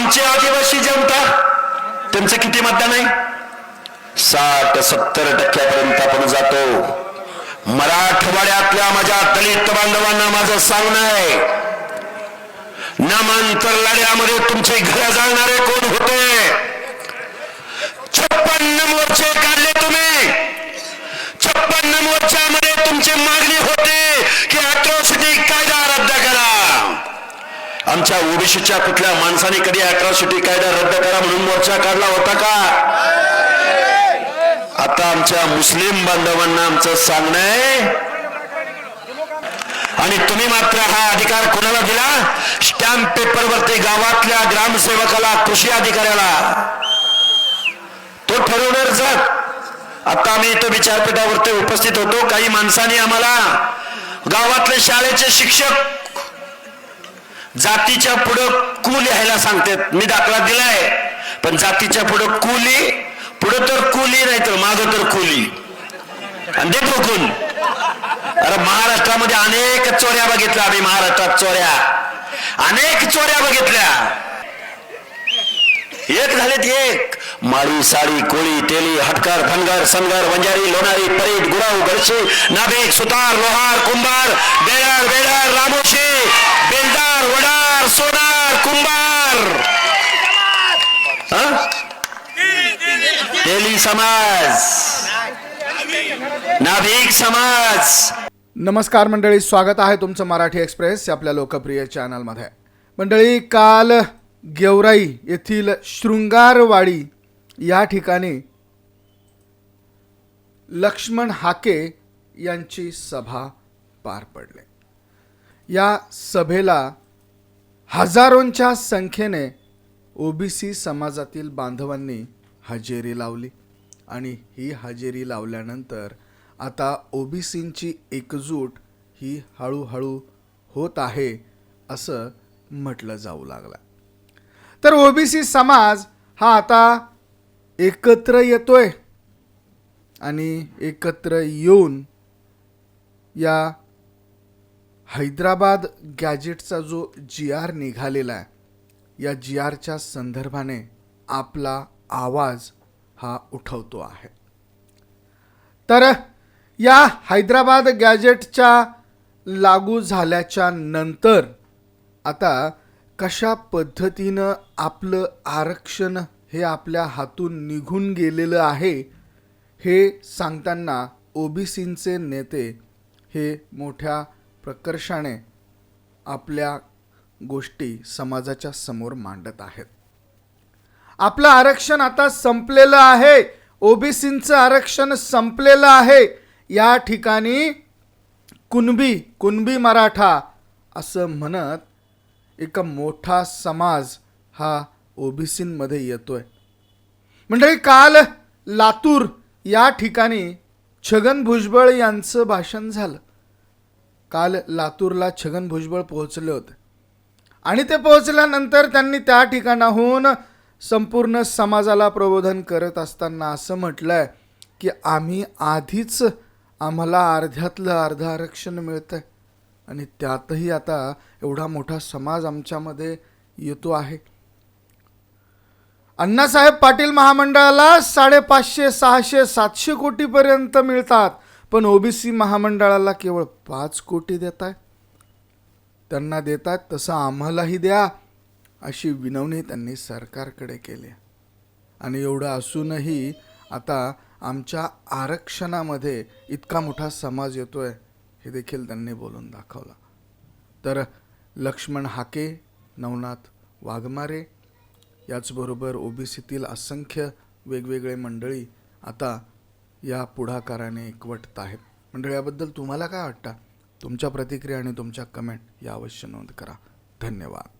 आमचे आदिवासी जनता त्यांचं किती मतदान आहे? साठ सत्तर टक्क्यापर्यंत आपण जातो. मराठवाड्यातल्या माझ्या दलित बांधवांना माझं सांगणं आहे नामांतर लढ्यामध्ये तुमचे घर जाळणारे कोण होते छप्पन्न मोर्चे काढले तुम्ही छप्पन्न मोर्चामध्ये तुमची मागणी होती की अट्रॉसिटी कायदा रद्द करा आमच्या ओबीसीच्या कुठल्या माणसाने कधी अट्रॉसिटी कायदा रद्द करा म्हणून मोर्चा काढला होता का? आता आमच्या मुस्लिम बांधवांना आमचं सांगणं आहे. आणि तुम्ही मात्र हा अधिकार कोणाला दिला? स्टॅम्प पेपर वरती गावातल्या ग्रामसेवकाला कृषी अधिकाऱ्याला. तो ठरवणार जात आता आम्ही इथं विचारपीठावरती उपस्थित होतो. काही माणसांनी आम्हाला गावातले शाळेचे शिक्षक जातीच्या पुढं कु लिहायला सांगतात. मी दाखला दिलाय. पण जातीच्या पुढं कुली पुढं तर कुली नाही तर माग तर कुली. आणि ते ठोकून अरे महाराष्ट्रामध्ये अनेक चोऱ्या बघितल्या आम्ही महाराष्ट्रात चोऱ्या. अनेक चोऱ्या बघितल्या. एक झालेत एक. माळी साडी कोळी तेली हटकर फनगर सनगर वंजारी लोणारी परीट गुराव गडशी नाभिक सुतार लोहार कुंभार बेडर बेडर रामोशी बेलदार वडार सोनार कुंभार. तेली समाज. नाभिक समाज. नमस्कार मंडळी स्वागत आहे तुमचं मराठी एक्सप्रेस आपल्या लोकप्रिय चॅनलमध्ये मंडळी काल गेवराई येथील शृंगारवाडी या ठिकाणी लक्ष्मण हाके यांची सभा पार पडले. या सभेला हजारोंच्या संख्येने ओबीसी समाजातील बांधवांनी हजेरी लावली आणि ही हजेरी लावल्यानंतर आता ओबीसींची एकजूट ही हळूहळू होत आहे असं म्हटलं जाऊ लागलं. तर ओबीसी समाज हा आता एकत्र येतोय आणि एकत्र येऊन या हैदराबाद गॅजेटचा जो जी आर निघालेला आहे या जी आरच्या संदर्भाने आपला आवाज हा उठवतो आहे. तर या हैदराबाद गॅजेटच्या लागू झाल्याच्यानंतर आता कशा पद्धतीनं आपलं आरक्षण हे आपल्या हातून निघून गेलेलं आहे हे सांगताना ओबीसींचे नेते हे मोठ्या प्रकर्षाने आपल्या गोष्टी समाजाच्या समोर मांडत आहेत. आपलं आरक्षण आता संपलेलं आहे ओबीसींचं आरक्षण संपलेलं आहे. या ठिकाणी कुणबी कुणबी मराठा असं म्हणत एक मोठा समाज हा ओबीसींमध्ये आहे मंडळी काल लातूर या ठिकाणी छगन भुजबळ यांचं भाषण झालं. काल लातूरला छगन भुजबळ पोहोचले होते. आणि ते पोहोचल्यानंतर त्यांनी त्या ठिकाणाहून संपूर्ण समाजाला प्रबोधन करत असताना असं म्हटलं आहे की आम्ही आधीच आम्हाला अर्ध्यातलं अर्ध आरक्षण मिळतं आहे आणि त्यातही आता एवढा मोठा समाज आमच्यामध्ये येतो आहे. अण्णासाहेब पाटील महामंडळाला साडेपाचशे सहाशे सातशे कोटीपर्यंत मिळतात. पण ओबीसी महामंडळाला केवळ पाच कोटी देत आहे त्यांना देतात तसं आम्हालाही द्या अशी विनवणी त्यांनी सरकारकडे केली आणि एवढं असूनही आता आमच्या आरक्षणामध्ये इतका मोठा समाज येतो आहे हे देखील त्यांनी बोलून दाखवलं. तर लक्ष्मण हाके नवनाथ वाघमारे याचबरोबर ओबीसीतील असंख्य वेगवेगळे मंडळी आता या पुढाकाराने एकवटत आहेत. मंडळी याबद्दल तुम्हाला काय वाटतं? तुमच्या प्रतिक्रिया आणि तुमच्या कमेंट या अवश्य नोंद करा. धन्यवाद.